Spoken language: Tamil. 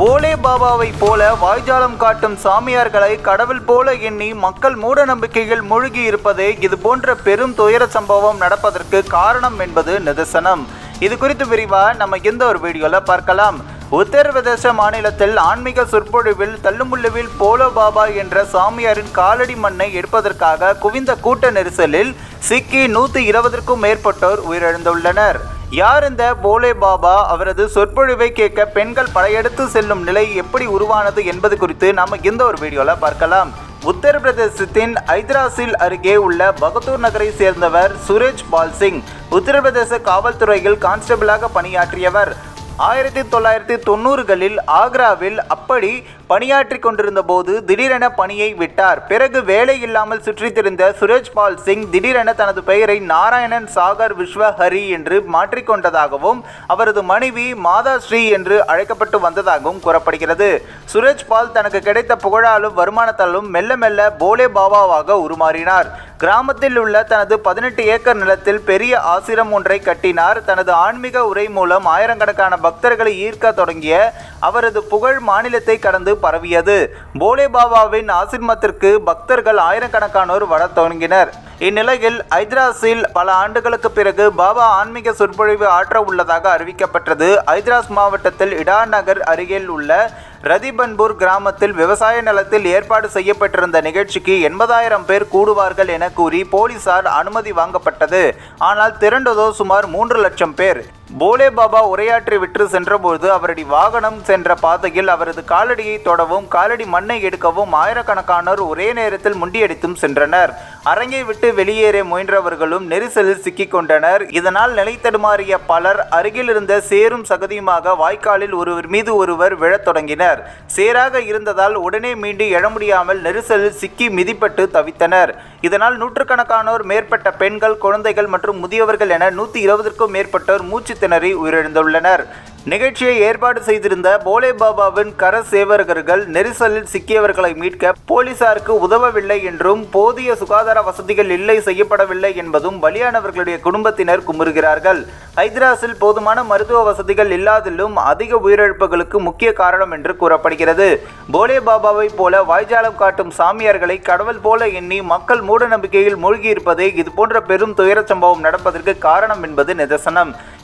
போலே பாபாவை போல வாய்ஜாலம் காட்டும் சாமியார்களை கடவுள் போல எண்ணி மக்கள் மூட நம்பிக்கைகள் மூழ்கி இருப்பதே இது போன்ற பெரும் துயர சம்பவம் நடப்பதற்கு காரணம் என்பது நிதர்சனம். இது குறித்து விரிவா நம்ம இந்த ஒரு வீடியோல பார்க்கலாம். உத்தரப்பிரதேச மாநிலத்தில் ஆன்மீக சொற்பொழிவில் தள்ளுமுள்ளுவில் போலோ பாபா என்ற சாமியாரின் காலடி மண்ணை எடுப்பதற்காக குவிந்த கூட்ட நெரிசலில் சிக்கி நூற்றி இருபதற்கும் மேற்பட்டோர் உயிரிழந்துள்ளனர். யார் இந்த போலே பாபா? அவரது சொற்பொழிவை கேட்க பெண்கள் படையெடுத்து செல்லும் நிலை எப்படி உருவானது என்பது குறித்து நாம் இந்த ஒரு வீடியோவில் பார்க்கலாம். உத்தரப்பிரதேசத்தின் ஐதராசில் அருகே உள்ள பகதூர் நகரை சேர்ந்தவர் சுரேஷ் பால் சிங். உத்தரப்பிரதேச காவல்துறையில் கான்ஸ்டபிளாக பணியாற்றியவர். ஆயிரத்தி தொள்ளாயிரத்தி தொண்ணூறுகளில் ஆக்ராவில் அப்படி பணியாற்றி கொண்டிருந்த போது திடீரென பணியை விட்டார். பிறகு வேலை இல்லாமல் சுற்றித் திரிந்த சுரேஜ்பால் சிங் திடீரென தனது பெயரை நாராயணன் சாகர் விஸ்வ ஹரி என்று மாற்றிக்கொண்டதாகவும் அவரது மனைவி மாதா ஸ்ரீ என்று அழைக்கப்பட்டு வந்ததாகவும் கூறப்படுகிறது. சுரேஜ்பால் தனக்கு கிடைத்த புகழாலும் வருமானத்தாலும் மெல்ல மெல்ல போலே பாபாவாக உருமாறினார். கிராமத்தில் உள்ள தனது பதினெட்டு ஏக்கர் நிலத்தில் பெரிய ஆசிரம் ஒன்றை கட்டினார். தனது ஆன்மீக உரை மூலம் ஆயிரக்கணக்கான பக்தர்களை ஈர்க்க தொடங்கிய அவரது புகழ் மாநிலத்தை கடந்து பரவியது. போலே பாபாவின் ஆசிரமத்திற்கு பக்தர்கள் ஆயிரக்கணக்கானோர் வர தொடங்கினர். இந்நிலையில் ஐதராஸில் பல ஆண்டுகளுக்கு பிறகு பாபா ஆன்மீக சொற்பொழிவு ஆற்ற உள்ளதாக அறிவிக்கப்பட்டது. ஐதராஸ் மாவட்டத்தில் இடா நகர் அருகில் உள்ள ரதிபன்பூர் கிராமத்தில் விவசாய நிலத்தில் ஏற்பாடு செய்யப்பட்டிருந்த நிகழ்ச்சிக்கு எண்பதாயிரம் பேர் கூடுவார்கள் என கூறி போலீசார் அனுமதி வாங்கப்பட்டது. ஆனால் திரண்டதோ சுமார் மூன்று லட்சம் பேர். போலே பாபா உரையாற்றி விற்று சென்றபோது அவருடைய வாகனம் சென்ற பாதையில் அவரது காலடியை தொடவும் காலடி மண்ணை எடுக்கவும் ஆயிரக்கணக்கானோர் ஒரே நேரத்தில் முண்டியடித்தும் சென்றனர். அரங்கை விட்டு வெளியேற முயன்றவர்களும் நெரிசலில் சிக்கிக் கொண்டனர் இதனால் நிலைத்தடுமாறிய பலர் அருகிலிருந்த சேரும் சகதியுமாக வாய்க்காலில் ஒருவர் மீது ஒருவர் விழத் தொடங்கினர். சேராக இருந்ததால் உடனே மீண்டு எழ முடியாமல் நெரிசலில் சிக்கி மிதிப்பட்டு தவித்தனர். இதனால் நூற்றுக்கணக்கானோர் மேற்பட்ட பெண்கள் குழந்தைகள் மற்றும் முதியவர்கள் என நூற்றி இருபதற்கும் மேற்பட்டோர் மூச்சு திணறி உயிரிழந்துள்ளனர். நிகழ்ச்சியை ஏற்பாடு செய்திருந்த போலே பாபாவின் கர சேவகர்கள் நெரிசலில் சிக்கியவர்களை மீட்க போலீசாருக்கு உதவவில்லை என்றும் போதிய சுகாதார வசதிகள் இல்லை செய்யப்படவில்லை என்பதும் பலியானவர்களுடைய குடும்பத்தினர் குமுறுகிறார்கள். ஹைதராஸில் போதுமான மருத்துவ வசதிகள் இல்லாதிலும் அதிக உயிரிழப்புகளுக்கு முக்கிய காரணம் என்று கூறப்படுகிறது. போலே பாபாவைப் போல வாய்ஜாலம் காட்டும் சாமியார்களை கடவுள் போல எண்ணி மக்கள் மூட நம்பிக்கையில் மூழ்கியிருப்பதே இதுபோன்ற பெரும் துயர சம்பவம் நடப்பதற்கு காரணம் என்பது நிதர்சனம்.